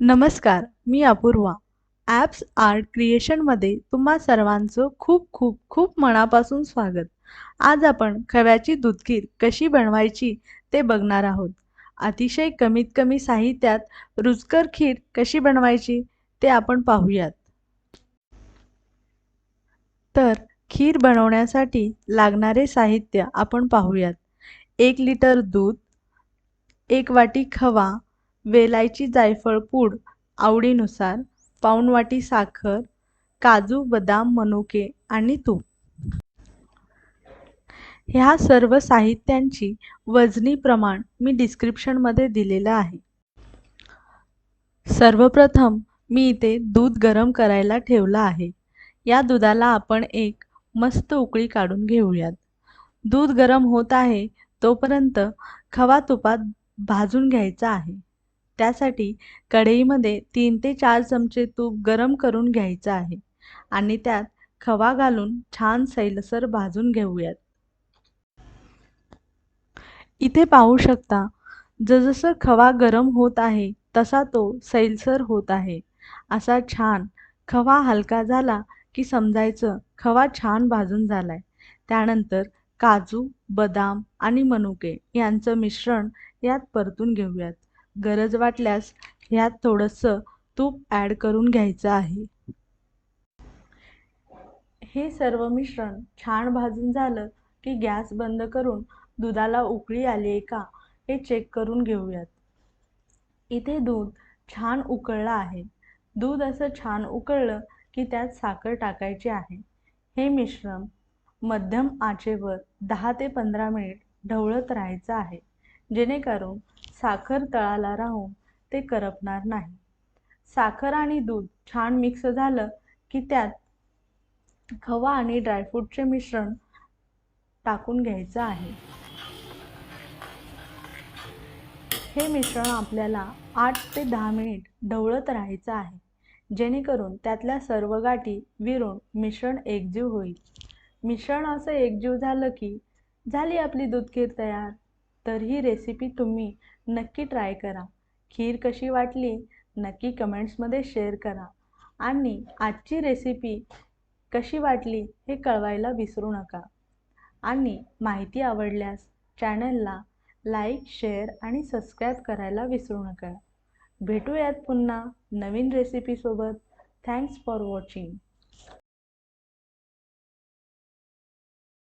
नमस्कार मी Apurva. Apps art क्रिएशनमध्ये तुम्हा सर्वांचं खूप खूप खूप मनापासून स्वागत. आज आपण खव्याची दूधखीर कशी बनवायची ते बघणार आहोत. अतिशय कमीत कमी साहित्यात रुचकर खीर कशी बनवायची ते आपण पाहूयात. तर खीर बनवण्यासाठी लागणारे साहित्य आपण पाहूयात. एक लिटर दूध एक वाटी खवा वेलायची जायफळ पूड आवडीनुसार पाऊणवाटी साखर काजू बदाम मनुके आणि तूप. ह्या सर्व साहित्यांची वजनी प्रमाण मी डिस्क्रिप्शनमध्ये दिलेलं आहे. सर्वप्रथम मी इथे दूध गरम करायला ठेवलं आहे. या दुधाला आपण एक मस्त उकळी काढून घेऊयात. दूध गरम होत आहे तोपर्यंत खवा तुपात भाजून घ्यायचा आहे. त्यासाठी कढईमध्ये तीन ते चार चमचे तूप गरम करून घ्यायचं आहे आणि त्यात खवा घालून छान सैलसर भाजून घेऊयात. इथे पाहू शकता जसजसं खवा गरम होत आहे तसा तो सैलसर होत आहे. असा छान खवा हलका झाला की समजायचं खवा छान भाजून झालाय. त्यानंतर काजू बदाम आणि मनुके यांचं मिश्रण यात परतून घेऊयात. गरज वाटल्यास ह्यात थोडंसं तूप ॲड करून घ्यायचं आहे. हे सर्व मिश्रण छान भाजून झालं की गॅस बंद करून दुधाला उकळी आली आहे का हे चेक करून घेऊयात. इथे दूध छान उकळलं आहे. दूध असं छान उकळलं की त्यात साखर टाकायची आहे. हे मिश्रण मध्यम आचेवर दहा ते पंधरा मिनिट ढवळत राहायचं आहे. जेणेकरून साखर तळाला राहून ते करपणार नाही. साखर आणि दूध छान मिक्स झालं की त्यात खवा आणि ड्रायफ्रूटचे मिश्रण टाकून घ्यायचं आहे. हे मिश्रण आपल्याला आठ ते दहा मिनिट ढवळत राहायचं आहे. जेणेकरून त्यातल्या सर्व गाठी विरून मिश्रण एकजीव होईल. मिश्रण असं एकजीव झालं की झाली आपली दूधखीर तयार? तर ही रेसिपी तुम्ही नक्की ट्राय करा. खीर कशी वाटली नक्की कमेंट्समध्ये शेअर करा. आणि आजची रेसिपी कशी वाटली हे कळवायला विसरू नका. आणि माहिती आवडल्यास चॅनलला लाईक शेअर आणि सबस्क्राईब करायला विसरू नका. भेटूयात पुन्हा नवीन रेसिपीसोबत थँक्स फॉर वॉचिंग